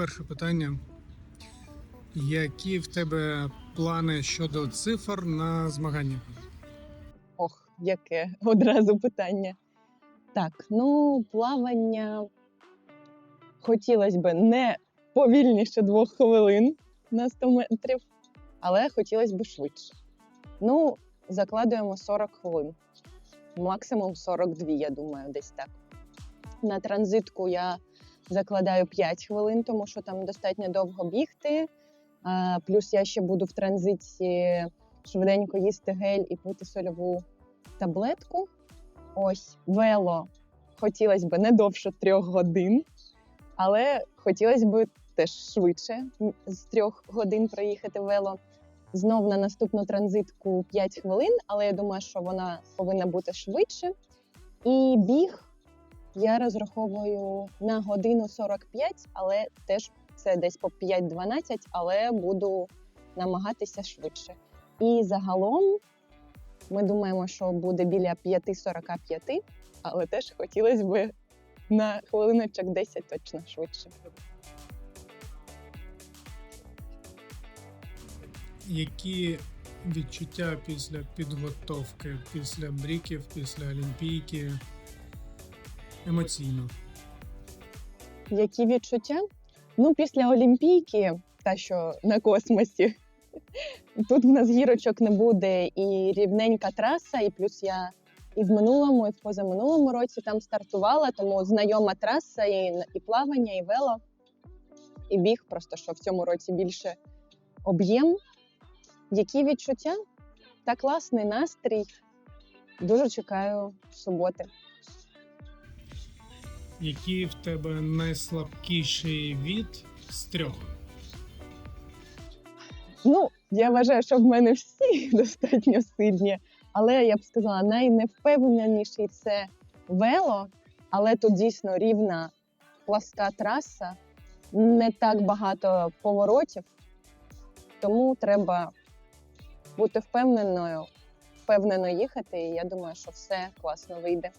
перше питання. Які в тебе плани щодо цифр на змагання? Ох, яке одразу питання. Так, ну, плавання хотілося б не повільніше двох хвилин на 100 метрів, але хотілося б швидше. Ну, закладуємо 40 хвилин. Максимум 42, я думаю, десь так. На транзитку я закладаю 5 хвилин, тому що там достатньо довго бігти. Плюс я ще буду в транзиті швиденько їсти гель і пити сольову таблетку. Ось вело хотілося б не довше трьох годин, але хотілося б теж швидше з трьох годин проїхати вело. Знов на наступну транзитку 5 хвилин, але я думаю, що вона повинна бути швидше. І біг я розраховую на годину 45, але теж це десь по 5-12, але буду намагатися швидше. І загалом ми думаємо, що буде біля 5.45, але теж хотілося б на хвилиночок 10 точно швидше. Які відчуття після підготовки, після бріків, після олімпійки? Емоційно. Які відчуття? Ну, після Олімпійки, та що на космосі, тут в нас гірочок не буде, і рівненька траса, і плюс я і в минулому, і в позаминулому році там стартувала, тому знайома траса, і, і плавання, і вело, і біг, просто що в цьому році більше об'єм. Які відчуття? Та класний настрій. Дуже чекаю суботи. Який в тебе найслабкіший від з трьох? Ну, я вважаю, що в мене всі достатньо сильні, але я б сказала, найневпевненіший це вело, але тут дійсно рівна пласка траса, не так багато поворотів, тому треба бути впевненою, впевнено їхати, і я думаю, що все класно вийде.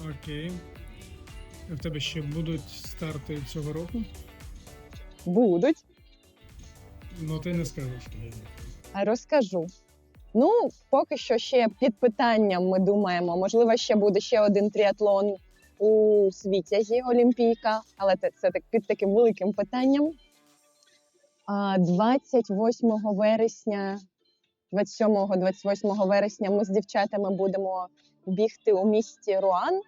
Окей. В тебе ще будуть старти цього року? Будуть. Ну ти не скажеш. А Розкажу. Ну, поки що ще під питанням ми думаємо. Можливо, ще буде ще один тріатлон у Світязі Олімпійка, але це, так під таким великим питанням. А 28 вересня, 27-28 вересня ми з дівчатами будемо бігти у місті Руан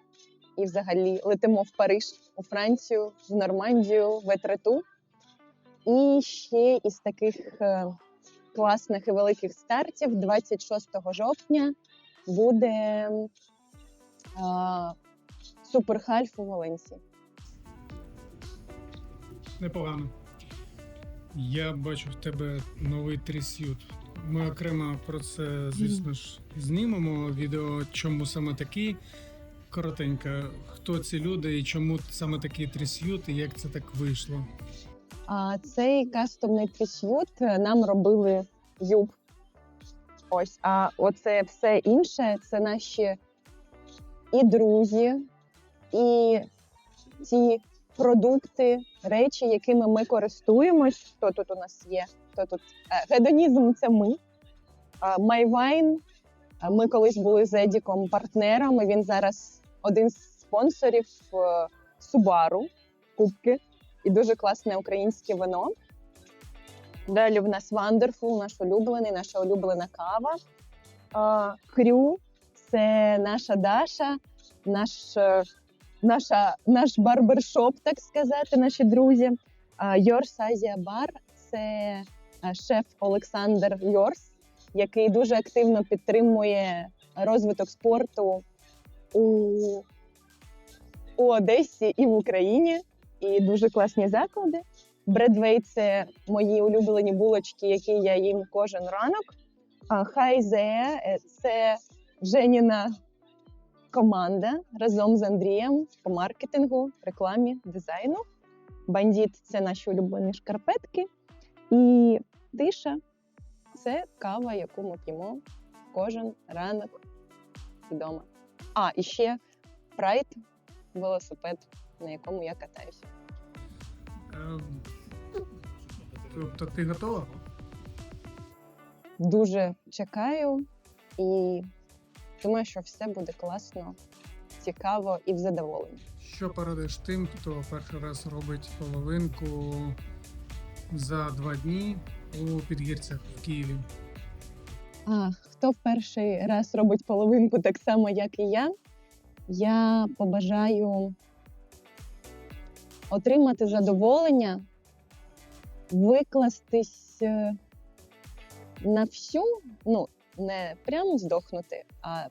і взагалі летимо в Париж, у Францію, в Нормандію, в Етрету. І ще із таких е, класних і великих стартів 26 жовтня буде а, Суперхальф у Валенсії. Непогано. Я бачу в тебе новий трісют. Ми окремо про це, звісно ж, знімемо відео, чому саме такий. Коротенько, хто ці люди і чому саме такий трісют, і як це так вийшло? А цей кастомний трісют нам робили Юб. Ось, а оце все інше це наші і друзі, і ті продукти, речі, якими ми користуємось. Хто тут у нас є? Хто тут? Е, Гедонізм це ми. Майвайн. Ми колись були з Едіком партнерами. Він зараз один з спонсорів е, Subaru кубки і дуже класне українське вино. Далі в нас Wonderful, наш улюблений, наша улюблена кава. А, Хрю це наша Даша, наш, е, наша, наш барбершоп, так сказати, наші друзі. Йорс Азія Бар це е, шеф Олександр Йорс, який дуже активно підтримує розвиток спорту у, у Одесі і в Україні. І дуже класні заклади. Бредвей це мої улюблені булочки, які я їм кожен ранок. А Хайзе е, це Женіна команда разом з Андрієм по маркетингу, рекламі, дизайну. Бандіт це наші улюблені шкарпетки. І тиша це кава, яку ми п'ємо кожен ранок вдома. А, і ще прайд велосипед, на якому я катаюся. Е, Тобто ти готова? Дуже чекаю і думаю, що все буде класно, цікаво і в задоволення. Що порадиш тим, хто перший раз робить половинку за два дні у підгірцях в Києві? А хто перший раз робить половинку так само, як і я, я побажаю отримати задоволення, викластись е, на всю, ну, не прямо здохнути, а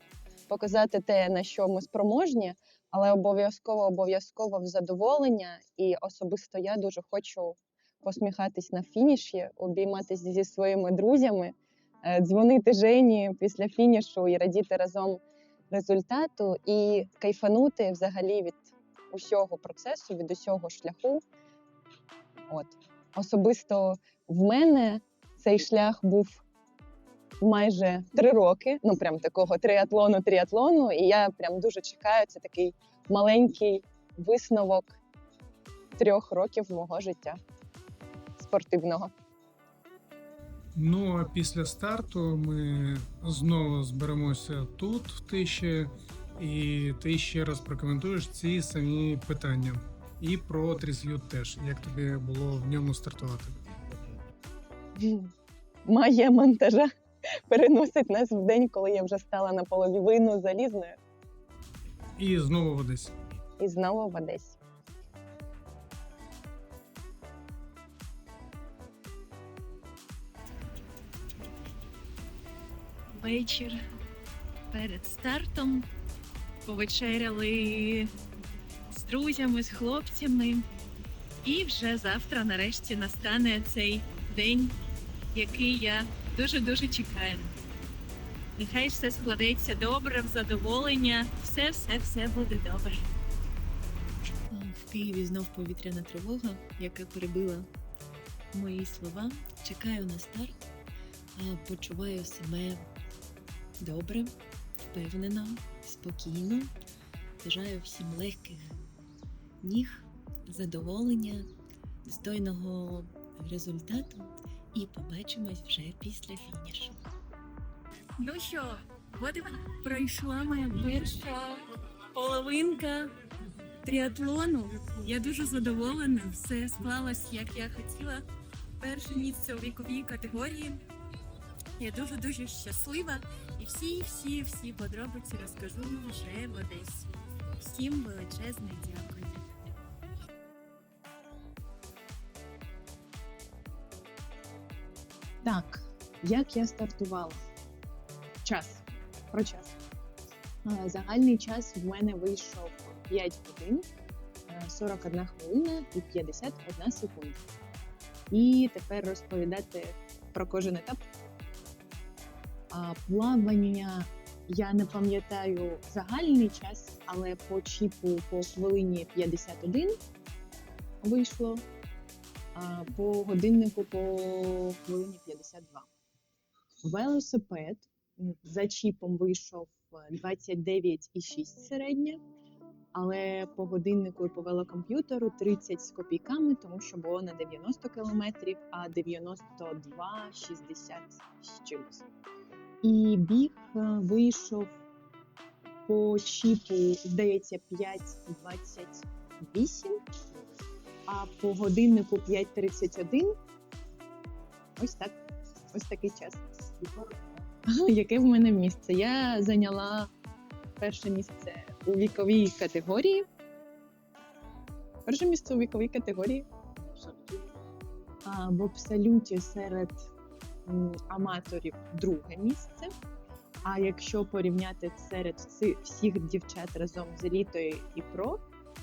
показати те, на що ми спроможні, але обов'язково, обов'язково в задоволення. І особисто я дуже хочу посміхатись на фініші, обійматись зі своїми друзями е, дзвонити Жені після фінішу і радіти разом результату, і кайфанути взагалі від усього процесу, від усього шляху. От. Особисто в мене цей шлях був майже три роки, ну прям такого триатлону, тріатлону, і я прям дуже чекаю. Це такий маленький висновок трьох років мого життя спортивного. Ну а після старту ми знову зберемося тут, в тиші, і ти ще раз прокоментуєш ці самі питання. І про тріс'ют теж, як тобі було в ньому стартувати. Магія монтажа переносить нас в день, коли я вже стала наполовину залізною І знову в Одесі. і знову в Одесі. Вечір перед стартом. Повечеряли з друзями, з хлопцями. І вже завтра нарешті настане цей день, який я дуже-дуже чекаю. Нехай все складеться добре, в задоволення, все, все, все буде добре. В Києві знов повітряна тривога, яка перебила мої слова. Чекаю на старт, почуваю себе добре, впевнено, спокійно. Бажаю всім легких ніг, задоволення, достойного результату і побачимось вже після фінішу. Ну що, от пройшла моя перша половинка тріатлону. Я дуже задоволена, все склалось, як я хотіла. Перше місце у віковій категорії. Я дуже дуже щаслива і всі, всі, всі подробиці розкажу вже в Одесі. Всім величезне дякую. Так, як я стартувала? Час. Про час. Е, Загальний час в мене вийшов 5 годин, е, 41 хвилина і 51 секунда. І тепер розповідати про кожен етап. Плавання я не пам'ятаю загальний час, але по чіпу по хвилині 51 вийшло а, по годиннику по хвилині 52. Велосипед за чіпом вийшов е, 29,6 середня, але по годиннику і по велокомп'ютеру 30 з копійками, тому що було на 90 кілометрів, а 92,60 з чимось. І біг е, вийшов по чіпу, здається, 5,28 а по годиннику 5.31. Ось так. Ось такий час. Яке в мене місце? Я зайняла перше місце у віковій категорії. Перше місце у віковій категорії. А в абсолюті серед аматорів друге місце. А якщо порівняти серед всіх дівчат разом з елітою і про,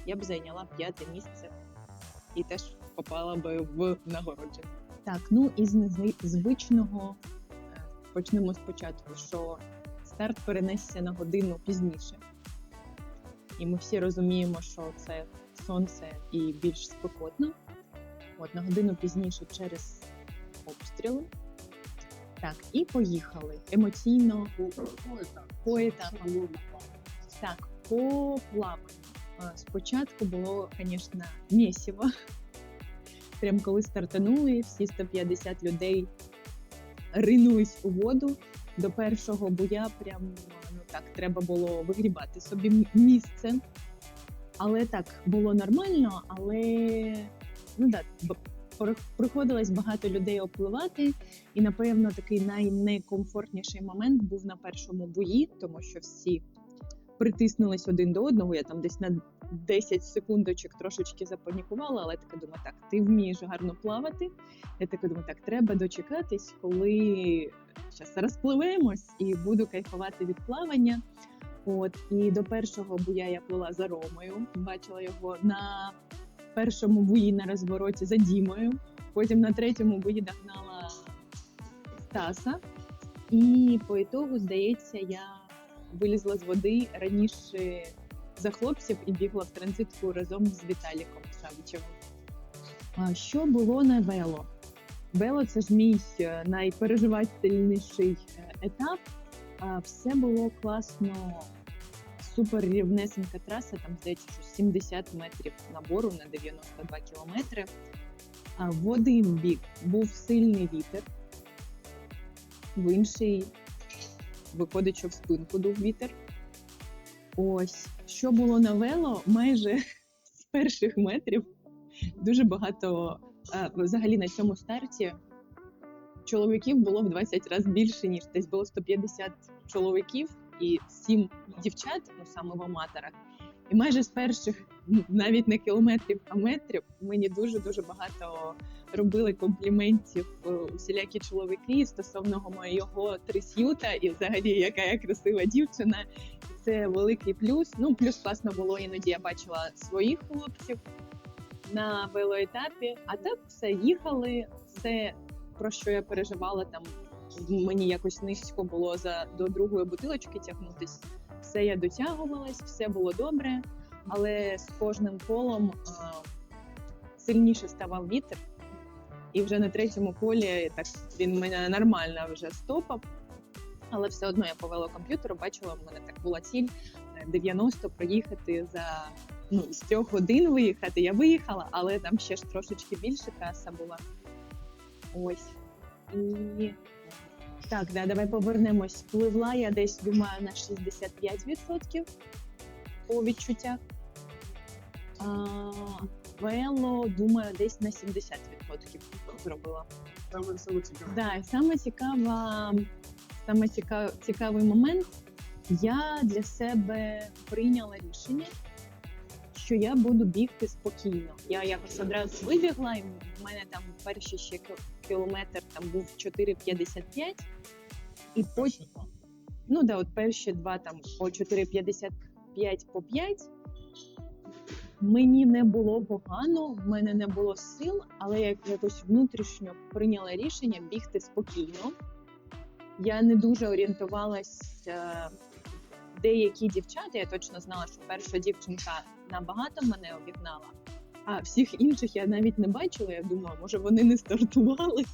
я б зайняла п'яте місце і теж попала би в нагородження. Так, ну і з незвичного е, почнемо спочатку, що старт перенесся на годину пізніше. І ми всі розуміємо, що це сонце і більш спекотно. От на годину пізніше через обстріли. Так, і поїхали емоційно по етапам. Так, по плаванню. Спочатку було, звісно, місіво. Прям коли стартанули, всі 150 людей ринулись у воду. До першого буя прям ну так треба було вигрібати собі місце. Але так було нормально, але ну так, приходилось багато людей опливати. І напевно такий найнекомфортніший момент був на першому бої, тому що всі притиснулись один до одного. Я там десь на 10 секундочок трошечки запанікувала, але така думаю, так, ти вмієш гарно плавати. Я така думаю, так, треба дочекатись, коли зараз розпливемось і буду кайфувати від плавання. От і до першого буя я плила за Ромою, бачила його на першому буї на розвороті за Дімою. Потім на третьому бої догнала Стаса. І по ітогу, здається, я вилізла з води раніше за хлопців і бігла в транзитку разом з Віталіком Савічевим. А що було на вело? Вело це ж мій е, найпереживательніший е, етап. Все було класно, супер рівнесенька траса, там здається, що 70 метрів набору на 92 кілометри. А в один бік був сильний вітер, в інший виходить, що в спинку дув вітер. Ось, що було на вело, майже з перших метрів дуже багато взагалі на цьому старті чоловіків було в 20 разів більше, ніж десь було 150 чоловіків і 7 дівчат, ну саме в аматорах. І майже з перших навіть не кілометрів, а метрів мені дуже дуже багато робили компліментів е, усілякі чоловіки стосовно моєго трисюта і взагалі яка я красива дівчина. Це великий плюс. Ну плюс класно було іноді. Я бачила своїх хлопців на велоетапі, а так все їхали. Все про що я переживала там. Мені якось низько було за до другої бутилочки тягнутись. Все я дотягувалась, все було добре, але з кожним колом а, сильніше ставав вітер. І вже на третьому колі так він мене нормально вже стопав. Але все одно я по велокомп'ютеру бачила, в мене так була ціль е, 90 проїхати за ну, з трьох годин виїхати. Я виїхала, але там ще ж трошечки більше траса була. Ось. І так, да, давай повернемось. Пливла я десь, думаю, на 65% по відчуттях. А, вело, думаю, десь на 70% зробила. Саме саме цікаве. Да, і саме цікава, саме ціка, цікавий момент. Я для себе прийняла рішення, що я буду бігти спокійно. Я якось одразу вибігла, і в мене там перший ще кілометр там був 4,55. І потім, ну да, от перші два там по 4,55 по 5. Мені не було погано, в мене не було сил, але я якось внутрішньо прийняла рішення бігти спокійно. Я не дуже орієнтувалась. е, Деякі дівчата, я точно знала, що перша дівчинка набагато мене обігнала, а всіх інших я навіть не бачила. Я думала, може вони не стартували.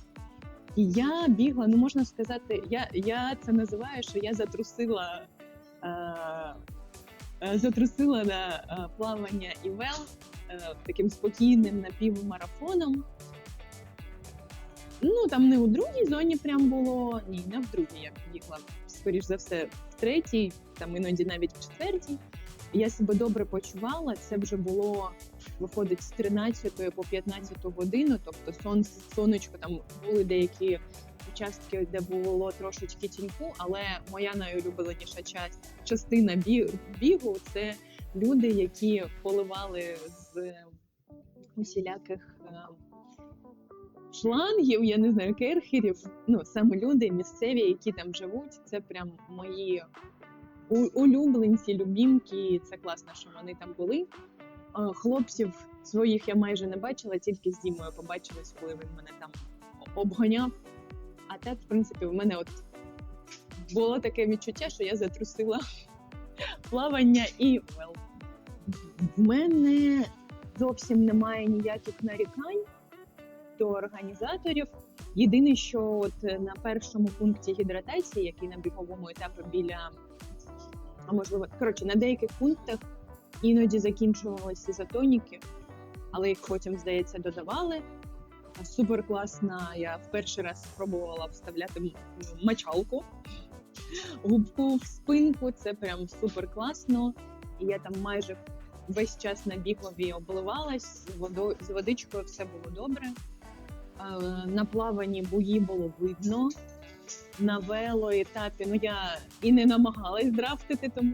І я бігла, ну можна сказати, я, я це називаю, що я затрусила, е, е, затрусила на е, плавання і вел е, таким спокійним напівмарафоном. Ну там не у другій зоні прям було, ні, не в другій я бігла, скоріш за все, в третій, там іноді навіть в четвертій. Я себе добре почувала. Це вже було виходить з 13 по 15 годину. Тобто сон, сонечко там були деякі участки, де було трошечки тіньку, але моя найулюбленіша частина бігу це люди, які поливали з усіляких е, шлангів, я не знаю, керхерів. Ну саме люди місцеві, які там живуть. Це прям мої улюбленці, любімки. Це класно, що вони там були. А, Хлопців своїх я майже не бачила, тільки з Дімою побачилась, коли він мене там обганяв. А так, в принципі, в мене от було таке відчуття, що я затрусила плавання і вел. В мене зовсім немає ніяких нарікань до організаторів. Єдине, що от е, на першому пункті гідратації, який на біговому етапі біля, а можливо, коротше, на деяких пунктах іноді закінчувалися ізотоніки, але їх потім, здається, додавали. Супер класна. Я в перший раз спробувала вставляти мочалку, губку в спинку. Це прям супер класно. Я там майже весь час на бігові обливалась, з водою з водичкою все було добре. На плаванні буї було видно. На велоетапі ну я і не намагалась драфтити, тому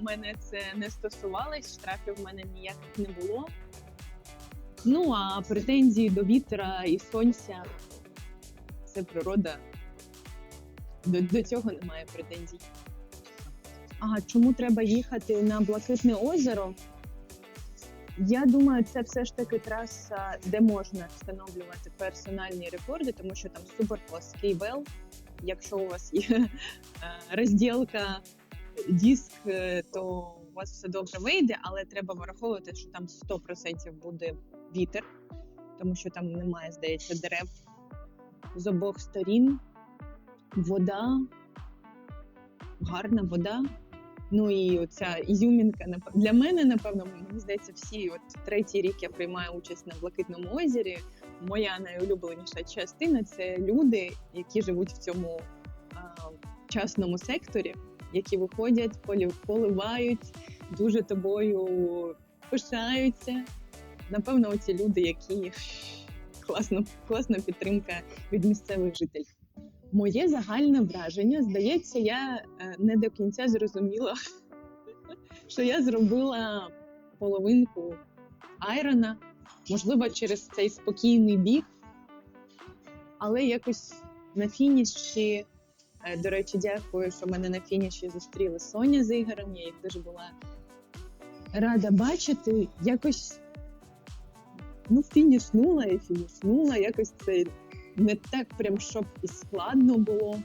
мене це не стосувалось. Штрафів в мене ніяких не було. Ну а претензії до вітра і сонця це природа. До, до цього немає претензій. Ага, чому треба їхати на Блакитне озеро? Я думаю, це все ж таки траса, де можна встановлювати персональні рекорди, тому що там супер плоский вел. Якщо у вас є е, розділка, диск, е, то у вас все добре вийде, але треба враховувати, що там 100% буде вітер, тому що там немає, здається, дерев з обох сторін. Вода, гарна вода. Ну і оця ізюмінка для мене, напевно, мені здається, всі от третій рік я приймаю участь на Блакитному озері. Моя найулюбленіша частина це люди, які живуть в цьому а, частному секторі, які виходять, поливають, дуже тобою пишаються. Напевно, оці люди, які класно, класна підтримка від місцевих жителів. Моє загальне враження, здається, я е, не до кінця зрозуміла, що я зробила половинку айрона, можливо, через цей спокійний біг, але якось на фініші. е, До речі, дякую, що мене на фініші зустріли Соня з Ігорем. Я їх дуже була рада бачити. Якось ну, фінішнула і фінішнула. Якось це не так прям щоб і складно було.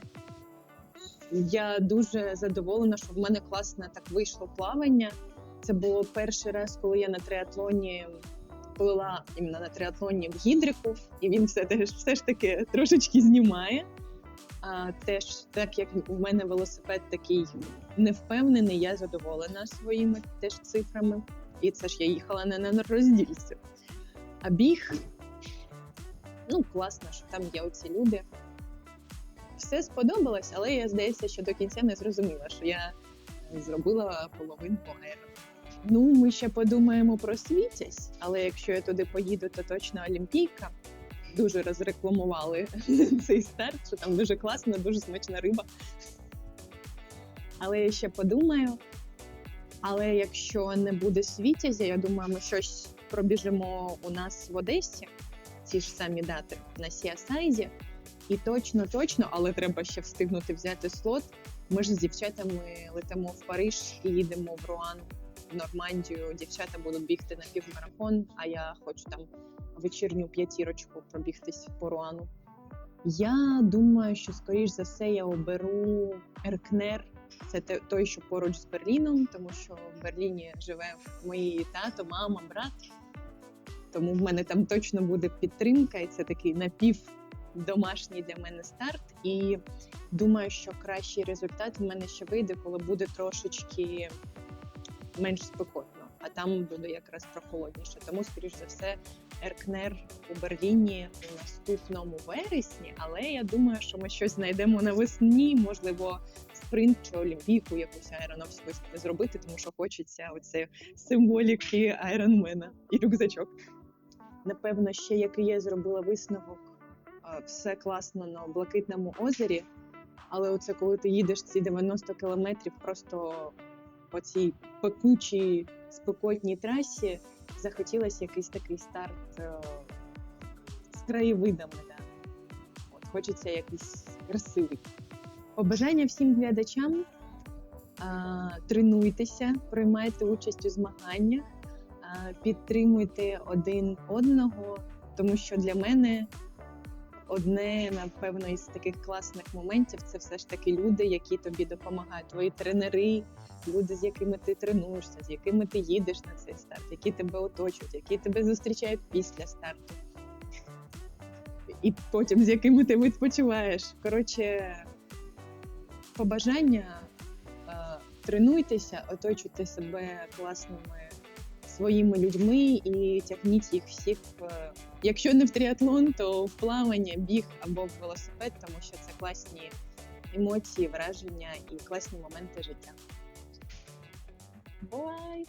Я дуже задоволена, що в мене класно так вийшло плавання. Це було перший раз, коли я на триатлоні плила іменно на триатлоні в гідрику, і він все, теж, все ж таки трошечки знімає. А, теж, так як в мене велосипед такий невпевнений, я задоволена своїми теж цифрами. І це ж я їхала не на роздільці. А біг ну класно, що там є оці люди. Все сподобалось, але я здається, що до кінця не зрозуміла, що я зробила половинку аеро. Ну, ми ще подумаємо про світязь, але якщо я туди поїду, то точно Олімпійка. Дуже розрекламували цей старт, що там дуже класно, дуже смачна риба. Але я ще подумаю. Але якщо не буде світязя, я думаю, ми щось пробіжимо у нас в Одесі ті ж самі дати на Сіасайзі. І точно, точно, але треба ще встигнути взяти слот. Ми ж з дівчатами летимо в Париж і їдемо в Руан, в Нормандію. Дівчата будуть бігти на півмарафон, а я хочу там вечірню п'ятірочку пробігтись по Руану. Я думаю, що скоріш за все я оберу Еркнер. Це той, що поруч з Берліном, тому що в Берліні живе мої тато, мама, брат. Тому в мене там точно буде підтримка, і це такий напів домашній для мене старт. І думаю, що кращий результат в мене ще вийде, коли буде трошечки менш спекотно, а там буде якраз прохолодніше. Тому, скоріш за все, Еркнер у Берліні у наступному вересні. Але я думаю, що ми щось знайдемо навесні, можливо, спринт чи олімпійку якусь аероновську зробити, тому що хочеться оце символіки айронмена і рюкзачок. Напевно, ще який я зробила висновок, все класно на блакитному озері, але оце коли ти їдеш ці 90 кілометрів просто по цій пекучій спекотній трасі, захотілося якийсь такий старт е, з краєвидами. Да. От, хочеться якийсь красивий. Побажання всім глядачам. А, тренуйтеся, приймайте участь у змаганнях, підтримуйте один одного, тому що для мене одне, напевно, із таких класних моментів це все ж таки люди, які тобі допомагають. Твої тренери, люди, з якими ти тренуєшся, з якими ти їдеш на цей старт, які тебе оточують, які тебе зустрічають після старту. І потім з якими ти відпочиваєш. Коротше, побажання тренуйтеся, оточуйте себе класними своїми людьми і тягніть їх всіх, якщо не в тріатлон, то в плавання, біг або в велосипед, тому що це класні емоції, враження і класні моменти життя. Бувай!